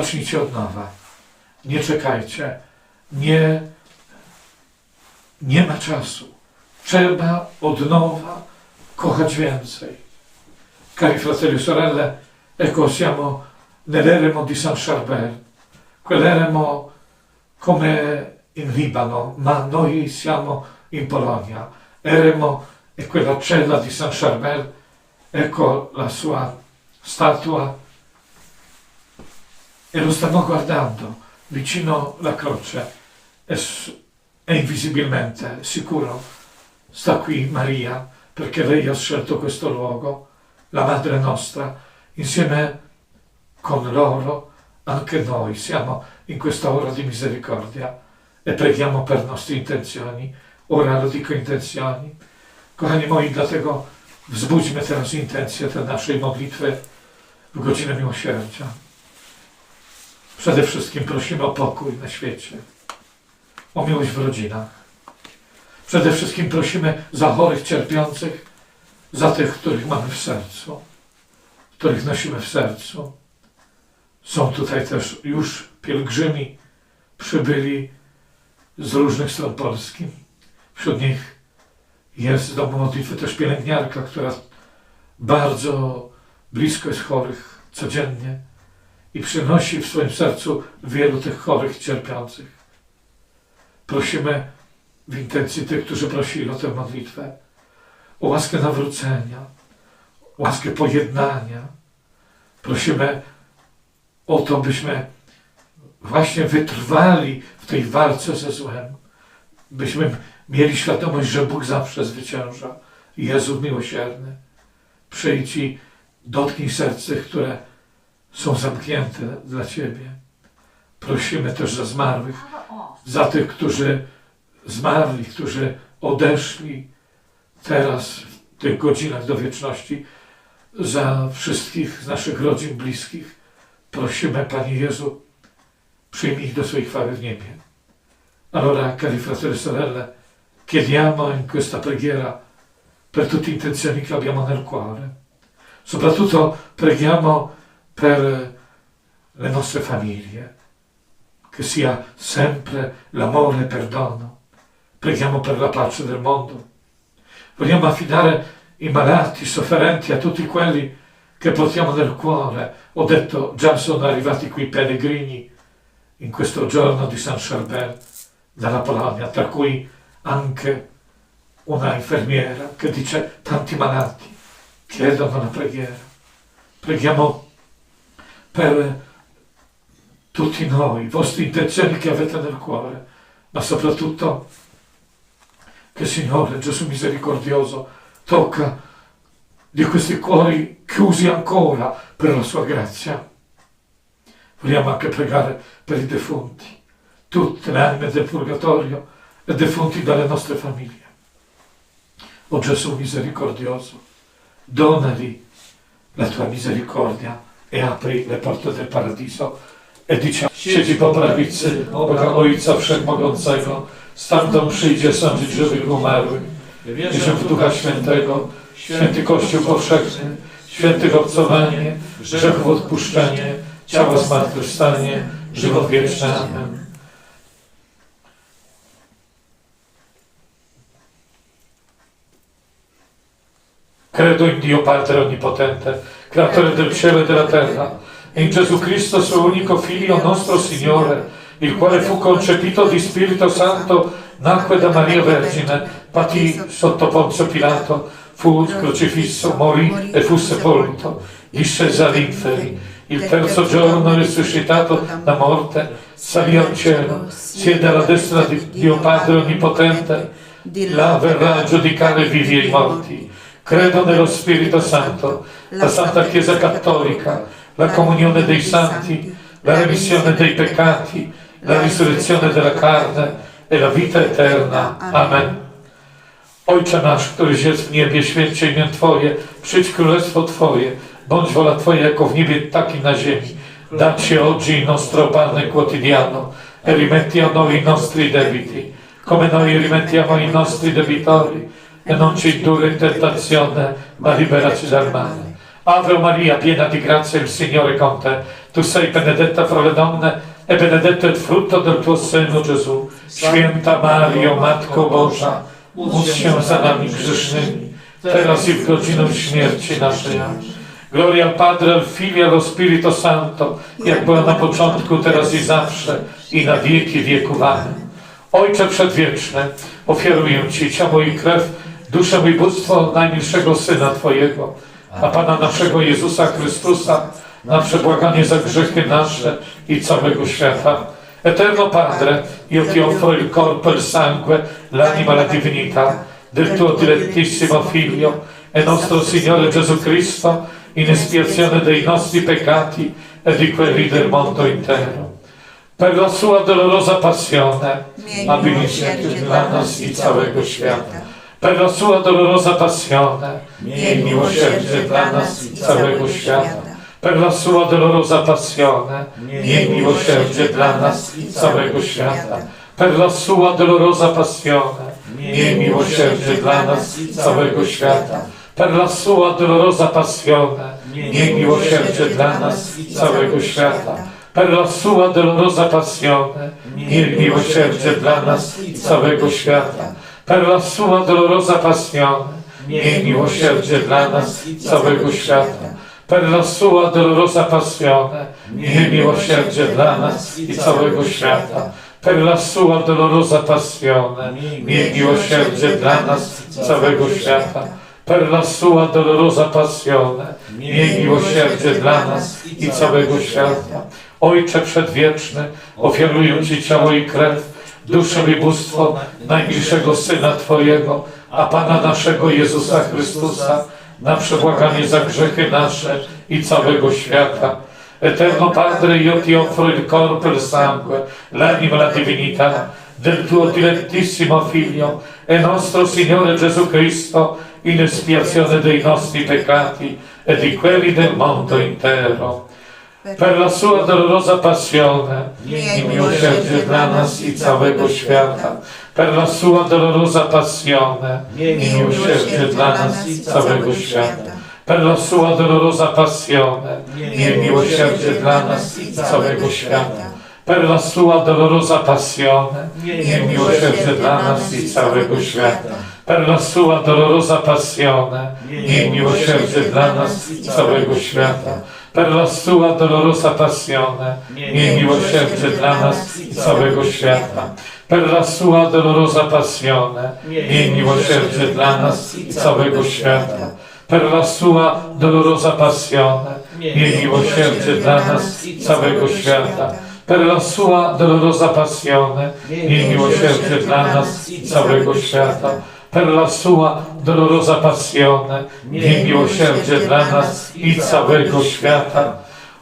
Zacznijcie od nowa. Nie czekajcie. Nie, nie ma czasu. Trzeba od nowa kochać więcej. Cari fratelli e sorelle, ecco siamo nell'eremo di San Charbel, quell'eremo come in Libano, ma noi siamo in Polonia. Eremo è quella cella di San Charbel, ecco la sua statua e lo stanno guardando vicino la croce e, e invisibilmente, sicuro, sta qui Maria perché lei ha scelto questo luogo, la Madre nostra, insieme con loro anche noi siamo in questa ora di misericordia e preghiamo per nostre intenzioni. Ora lo dico intenzioni. Kochani moi, dlatego wzbudźmy teraz intencje te naszej modlitwy w godzinę miłosierdzia. Przede wszystkim prosimy o pokój na świecie, o miłość w rodzinach. Przede wszystkim prosimy za chorych, cierpiących, za tych, których mamy w sercu, których nosimy w sercu. Są tutaj też już pielgrzymi, przybyli z różnych stron Polski. Wśród nich jest z domu modlitwy też pielęgniarka, która bardzo blisko jest chorych codziennie i przynosi w swoim sercu wielu tych chorych, cierpiących. Prosimy w intencji tych, którzy prosili o tę modlitwę, o łaskę nawrócenia, łaskę pojednania. Prosimy o to, byśmy właśnie wytrwali w tej walce ze złem, byśmy mieli świadomość, że Bóg zawsze zwycięża. Jezu miłosierny, przyjdź i dotknij serc tych, które są zamknięte dla Ciebie. Prosimy też za zmarłych, za tych, którzy zmarli, którzy odeszli teraz w tych godzinach do wieczności, za wszystkich z naszych rodzin bliskich. Prosimy, Panie Jezu, przyjmij ich do swojej chwały w niebie. Allora, cari fratelli e sorelle, chiediamo in questa preghiera per tutte intenzioni che abbiamo nel cuore. Soprattutto preghiamo per le nostre famiglie, che sia sempre l'amore e il perdono. Preghiamo per la pace del mondo. Vogliamo affidare i malati, i sofferenti a tutti quelli che portiamo nel cuore. Ho detto, già sono arrivati qui pellegrini in questo giorno di San Charbel dalla Polonia, tra cui anche una infermiera che dice tanti malati chiedono la preghiera. Preghiamo per tutti noi, vostre intenzioni che avete nel cuore, ma soprattutto che Signore Gesù misericordioso tocca di questi cuori chiusi ancora per la sua grazia. Vogliamo anche pregare per i defunti, tutte le anime del purgatorio e defunti dalle nostre famiglie. O Gesù misericordioso, donali la tua misericordia e apri le porte del paradiso e diciamo, siedzi po prawicy Boga Ojca Wszechmogącego, stamtąd przyjdzie sądzić żywych umarłych. Wierzę w Ducha Świętego, święty Kościół powszechny, świętych obcowanie, grzechów odpuszczenie, ciała zmartwychwstanie, żywot wieczny. Amen. Credo in Dio Padre Onnipotente, creatore del cielo e della terra, in Gesù Cristo, suo unico Figlio, nostro Signore, il quale fu concepito di Spirito Santo, nacque da Maria Vergine, patì sotto Ponzio Pilato, fu crocifisso, morì e fu sepolto, discese all'inferi, il terzo giorno risuscitato da morte, salì al cielo, siede alla destra di Dio Padre Onnipotente, là verrà a giudicare i vivi e i morti. Credo nello Spirito Santo, la Santa Chiesa Cattolica, la comunione dei santi, la remissione dei peccati, la risurrezione della carne e la vita eterna. Amen. Ojcze nasz, któryś jest w niebie, święć się imię Twoje, przyjdź królestwo Twoje, bądź wola Twoja jako w niebie, tak i na ziemi. Dacci oggi il nostro pane quotidiano e rimetti a noi i nostri debiti, come noi rimettiamo i nostri debitori, e non ci indurre in tentazione, ma liberaci dal male. Ave Maria, piena di grazia, il Signore è con te. Tu sei benedetta fra le donne e benedetto il frutto del tuo seno, Gesù. Święta Mario, Matko Boża, módl się za nami grzesznymi, teraz i w godzinę śmierci naszej. Gloria al Padre, al Figlio, e allo Spirito Santo, jak była na początku, teraz i zawsze, i na wieki wieków. Amen. Ojcze Przedwieczny, ofiaruję Ci ciało i krew, duszę i bóstwo najmilszego Syna Twojego, a Pana naszego Jezusa Chrystusa, na przebłaganie za grzechy nasze i całego świata. Eterno Padre, io ti offro il corpo e il sangue, l'anima e la divinità del tuo dilettissimo Figlio e nostro Signore Gesù Cristo, in espiazione dei nostri peccati e di quelli del mondo intero. Per la sua dolorosa passione, abbi miłosierdzie dla nas i całego świata. Per la sua dolorosa passione, miej miłosierdzie dla nas i całego świata. Per la sua dolorosa passione, miej miłosierdzie dla nas i całego świata. Per la sua dolorosa passione, miej miłosierdzie dla nas i całego świata. Per la sua dolorosa passione, miej miłosierdzie dla nas i całego świata. Per la sua dolorosa passione, miej miłosierdzie dla nas i całego świata. Per la sua dolorosa passione, miej miłosierdzie dla nas i całego świata. Per la sua dolorosa passione, miej miłosierdzie dla nas i całego świata. Per la sua dolorosa passione, miej miłosierdzie dla nas i całego świata. Per la sua dolorosa passione, miej miłosierdzie dla nas i całego świata. Ojcze Przedwieczny, ofiaruję Ci ciało i krew, duszę i bóstwo najmilszego Syna Twojego, a Pana naszego Jezusa Chrystusa, na przebłaganie za grzechy nasze i całego świata. Eterno Padre, io ti offro il corpo il sangue, l'anima la divinità del tuo dilettissimo Figlio e nostro Signore Gesù Cristo, in espiazione dei nostri peccati e di quelli del mondo intero. Per la sua dolorosa passione, miłosierdzie dla nas i całego świata. Per la sua dolorosa passione, miłosierdzie dla nas i całego świata. Per la sua dolorosa passione, miłosierdzie dla nas i całego świata. Per la sua dolorosa passione, miłosierdzie dla nas i całego świata. Per la sua dolorosa passione, miłosierdzie dla nas i całego świata. Per la sua dolorosa passione, miej miłosierdzie dla nas i całego świata. Per la sua dolorosa passione, miej miłosierdzie dla nas i całego świata. Per la sua dolorosa passione, miej miłosierdzie dla nas i całego świata. Per la sua dolorosa passione, miej miłosierdzie dla nas i całego świata. Per la sua dolorosa passione, miej miłosierdzie dla nas i całego świata.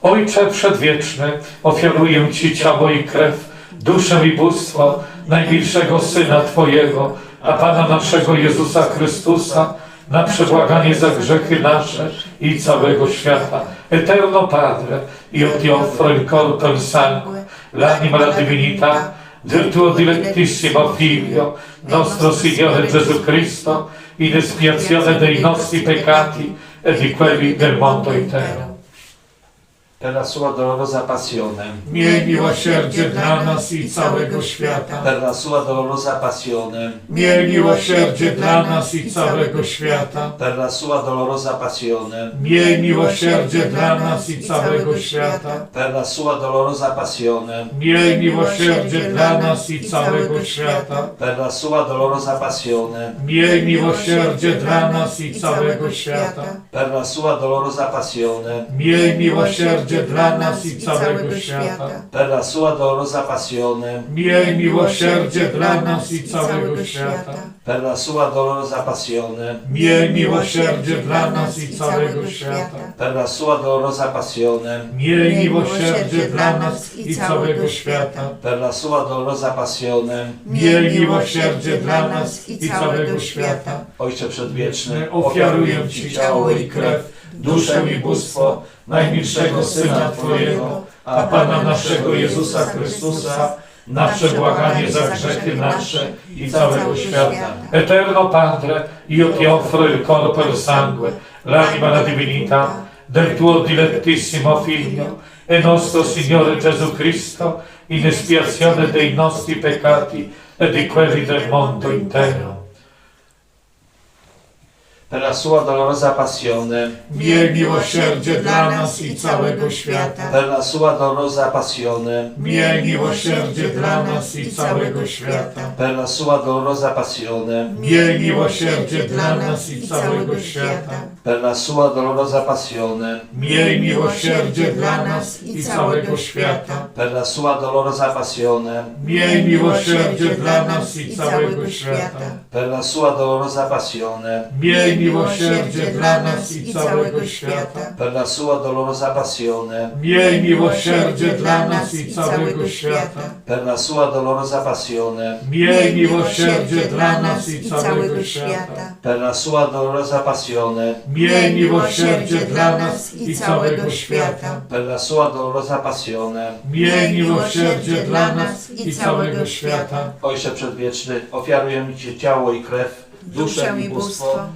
Ojcze Przedwieczny, ofiaruję Ci ciało i krew, duszę i bóstwo najmilszego Syna Twojego, a Pana naszego Jezusa Chrystusa, na przebłaganie za grzechy nasze i całego świata. Eterno Padre, io ti offro il corpo e il sangue, l'anima la divinità del tuo dilettissimo Figlio, nostro Signore Gesù Cristo, in espiazione dei nostri peccati e di quelli del mondo intero. Per la sua dolorosa passione, Miej miłosierdzie dla nas i całego świata. per la sua dolorosa passione, Miej miłosierdzie dla nas i całego świata. per la sua dolorosa passione, Miej miłosierdzie dla nas i całego świata. per la sua dolorosa passione, Miej miłosierdzie dla nas i całego świata. per la sua dolorosa passione, Miej miłosierdzie dla nas i całego świata. per la sua dolorosa passione, Miej miłosierdzie dla nas i całego świata. per la sua dolorosa passione, Miej miłosierdzie dla nas i całego świata. per la sua dolorosa passione, Miej miłosierdzie dla nas i całego świata. per la sua dolorosa passione, Miej miłosierdzie dla nas i całego świata. per la sua dolorosa passione, Miej miłosierdzie dla nas i całego świata. Ojcze Przedwieczny, Ofiaruję Ci ciało i krew, duszę i bóstwo najmilszego Syna Twojego, a Pana naszego Jezusa Chrystusa, na przebłaganie za grzechy nasze i całego świata. Eterno Padre, io ti offro il corpo e il sangue, l'anima la divinità del tuo dilettissimo Figlio, e nostro Signore Gesù Cristo, in espiazione dei nostri peccati e di quelli del mondo intero. Per la sua dolorosa passione, Miej miłosierdzie dla nas i całego świata. per la sua dolorosa passione, Miej miłosierdzie dla nas i całego świata. per la sua dolorosa passione, Miej miłosierdzie dla nas i całego świata. per la sua dolorosa passione, Miej miłosierdzie dla nas i całego świata. per la sua dolorosa passione, Miej miłosierdzie dla nas i całego świata. per la sua dolorosa passione, Miej miłosierdzie dla nas i całego świata. per la sua dolorosa passione, Miej miłosierdzie dla nas i całego świata. per la sua dolorosa passione, Miej miłosierdzie dla nas i całego świata. per la sua dolorosa passione, Miej miłosierdzie dla nas i całego świata. per la sua dolorosa passione. Miej miłosierdzie dla nas i całego świata. Ojcze Przedwieczny, ofiarujemy Ci ciało i krew, duszę i bóstwo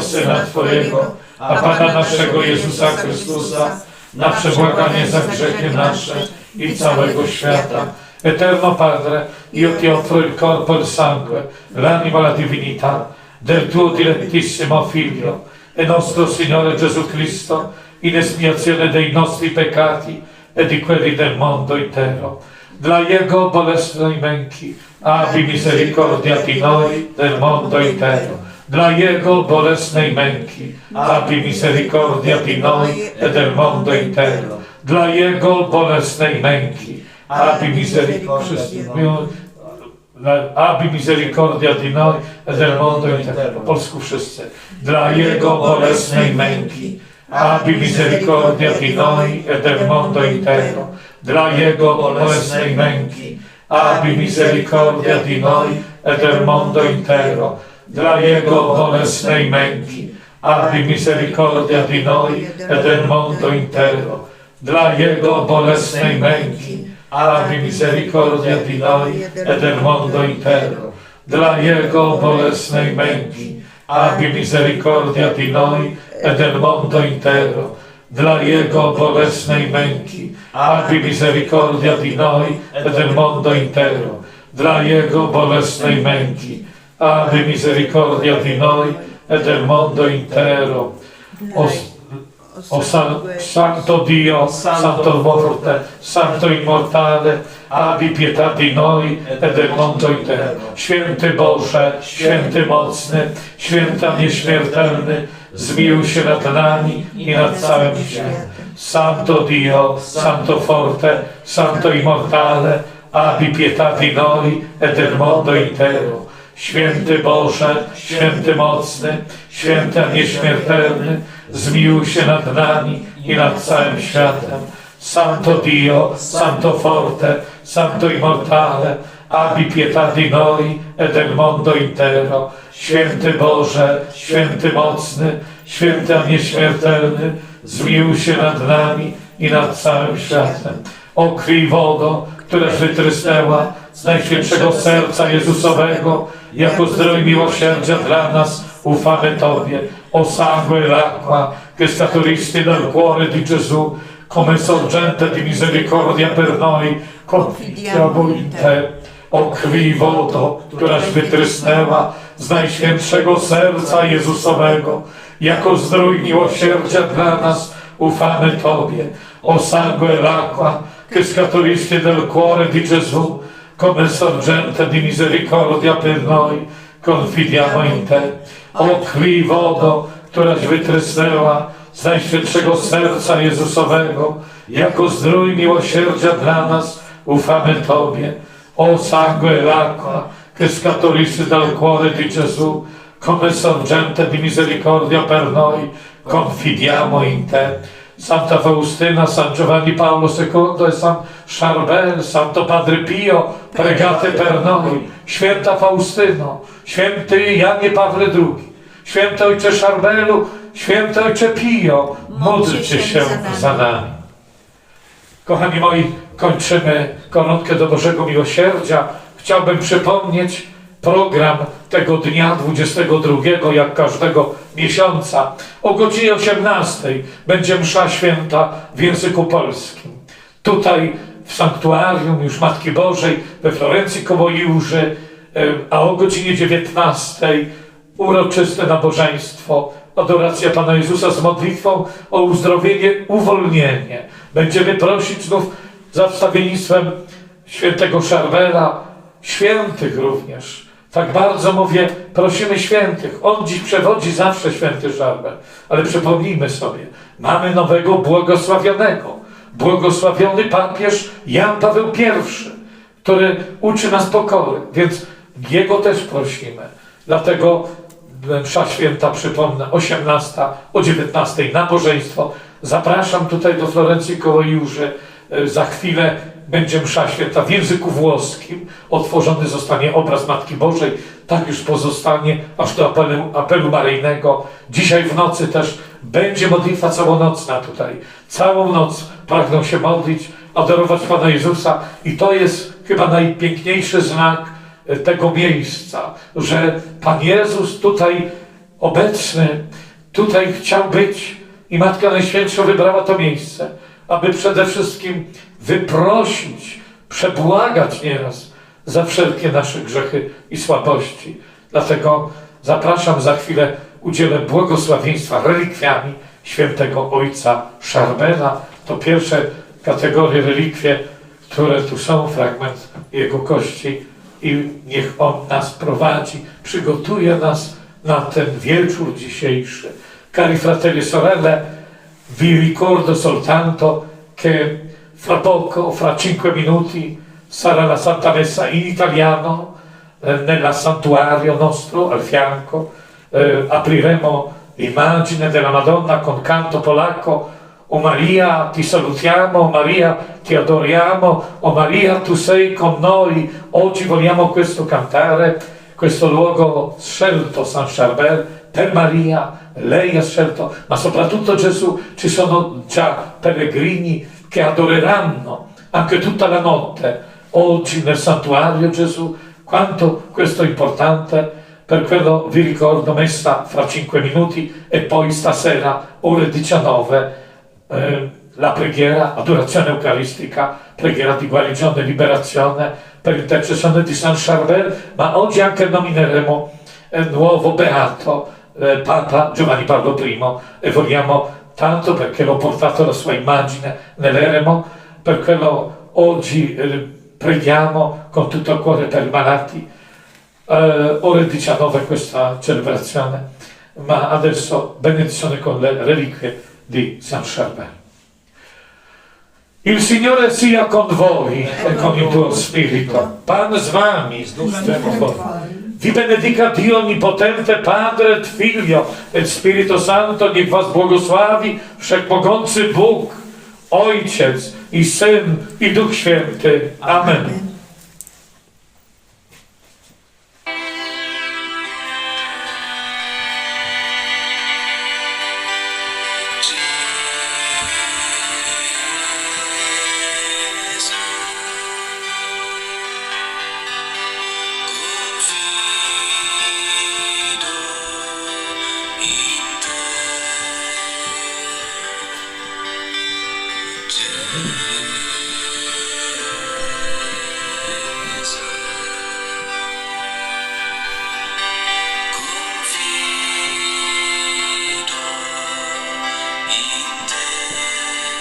Syna Twojego, a Pana naszego Jezusa Chrystusa, na przebłaganie za grzechy nasze i całego świata. Eterno Padre, io ti offro il corpo e il sangue, l'anima e la divinità del tuo dilettissimo Figlio e nostro Signore Gesù Cristo, in espiazione dei nostri peccati e di quelli del mondo intero. Dla Jego bolesnej męki, abbi misericordia di noi del mondo intero. Dla Jego bolesnej męki, abbi misericordia di noi del mondo intero. Dla Jego bolesnej męki, abbi misericordia di noi. Del mondo intero. Po polsku wszyscy. Dla Jego bolesnej męki, abbi misericordia di noi del mondo intero. Dla Jego bolesnej męki, abbi misericordia di noi e del mondo intero. Dla Jego bolesnej męki, abbi misericordia di noi e del mondo intero. Dla Jego bolesnej męki, abbi misericordia di noi e del mondo intero. Dla Jego bolesnej męki, abbi misericordia di noi e del mondo intero. Dla Jego bolesnej męki, abbi misericordia di noi e del mondo intero. Dla Jego bolesnej męki, abbi misericordia di noi e del mondo intero. O, o San- Santo Dio, Santo Forte, Santo Immortale, abbi pietà di noi e del mondo intero. Święty Boże, Święty Mocny, Święta Nieśmiertelny, zmiłuj się nad nami i nad całym światem. Santo Dio, Santo Forte, Santo Immortale, abbi pietà di noi e del mondo intero. Święty Boże, Święty Mocny, Święta Nieśmiertelny, zmiłuj się nad nami i nad całym światem. Santo Dio, Santo Forte, Santo Immortale, abbi pietà di noi e del mondo intero. Święty Boże, Święty Mocny, Święta Nieśmiertelny, zmiłuj się nad nami i nad całym światem. O krwi wodo, która wytrysnęła z Najświętszego Serca Jezusowego, jako zdrój miłosierdzia dla nas, ufamy Tobie. O sangue l'acqua, che scaturisti dal cuore di Gesù, come sorgente di misericordia per noi, confidiamo in Te. O krwi wodo, któraś wytrysnęła z Najświętszego Serca Jezusowego, jako zdrój miłosierdzia dla nas, ufamy Tobie. O sangue l'acqua, che scaturisti dal cuore di Gesù, come sorgente di misericordia per noi, confidiamo in Te. O krwi wodo, któraś wytrysnęła z Najświętszego Serca Jezusowego, jako zdrój miłosierdzia dla nas, ufamy Tobie. O sangue l'acqua, che scaturisti dal cuore di Gesù, come sorgente di misericordia per noi, confidiamo in Te. Santa Faustina, San Giovanni Paolo II e San Charbel, Santo Padre Pio, pregate per noi. Święta Faustyno, święty Janie Pawle II, święty Ojcze Charbelu, święty Ojcze Pio, módlcie się za nami. Kochani moi, kończymy koronkę do Bożego Miłosierdzia. Chciałbym przypomnieć program tego dnia 22, jak każdego miesiąca, o godzinie 18 będzie msza święta w języku polskim. Tutaj w sanktuarium już Matki Bożej we Florencji koło em, a o godzinie 19 uroczyste nabożeństwo, adoracja Pana Jezusa z modlitwą o uzdrowienie, uwolnienie. Będziemy prosić znów za wstawiennictwem świętego Szarbela, świętych również. Tak bardzo mówię, prosimy świętych. On dziś przewodzi zawsze święty Szarbel. Ale przypomnijmy sobie, mamy nowego błogosławionego. Błogosławiony papież Jan Paweł I, który uczy nas pokory, więc jego też prosimy. Dlatego msza święta, przypomnę, 18, o 19 nabożeństwo. Zapraszam tutaj do Florencji koło Jurzy. E, Za chwilę będzie msza święta w języku włoskim. Otworzony zostanie obraz Matki Bożej. Tak już pozostanie aż do apelu, apelu maryjnego. Dzisiaj w nocy też będzie modlitwa całonocna tutaj. Całą noc pragną się modlić, adorować Pana Jezusa i to jest chyba najpiękniejszy znak e, tego miejsca, że Pan Jezus tutaj obecny, tutaj chciał być i Matka Najświętsza wybrała to miejsce, aby przede wszystkim wyprosić, przebłagać nieraz za wszelkie nasze grzechy i słabości. Dlatego zapraszam za chwilę, udzielę błogosławieństwa relikwiami świętego ojca Szarbela. To pierwsze kategorie relikwie, które tu są, fragment jego kości i niech on nas prowadzi, przygotuje nas na ten wieczór dzisiejszy. Cari fratelli e sorelle, vi ricordo soltanto che fra poco, fra cinque minuti, sarà la Santa Messa in italiano eh, nella santuario nostro al fianco. Eh, apriremo l'immagine della Madonna con canto polacco. O Maria, ti salutiamo, o Maria, ti adoriamo, o Maria, tu sei con noi. Oggi vogliamo questo cantare, questo luogo scelto, San Charbel, per Maria, lei ha scelto, ma soprattutto Gesù, ci sono già pellegrini che adoreranno anche tutta la notte, oggi nel santuario Gesù, quanto questo è importante, per quello vi ricordo messa fra 5 minuti e poi stasera ore 19 eh, la preghiera, adorazione eucaristica, preghiera di guarigione e liberazione per intercessione di San Charbel, ma oggi anche nomineremo il nuovo beato eh, Papa Giovanni Paolo I e vogliamo tanto perché l'ho portato la sua immagine nell'eremo, per quello oggi eh, preghiamo con tutto il cuore per i malati. Eh, ore 19 questa celebrazione, ma adesso benedizione con le reliquie di San Charbel. Il Signore sia con voi e con il tuo spirito. Pan z wami. Vi benedica Dio Onnipotente, Padre et Figlio et Spirito Santo, niech was błogosławi Wszechmogący Bóg, Ojciec i Syn i Duch Święty. Amen.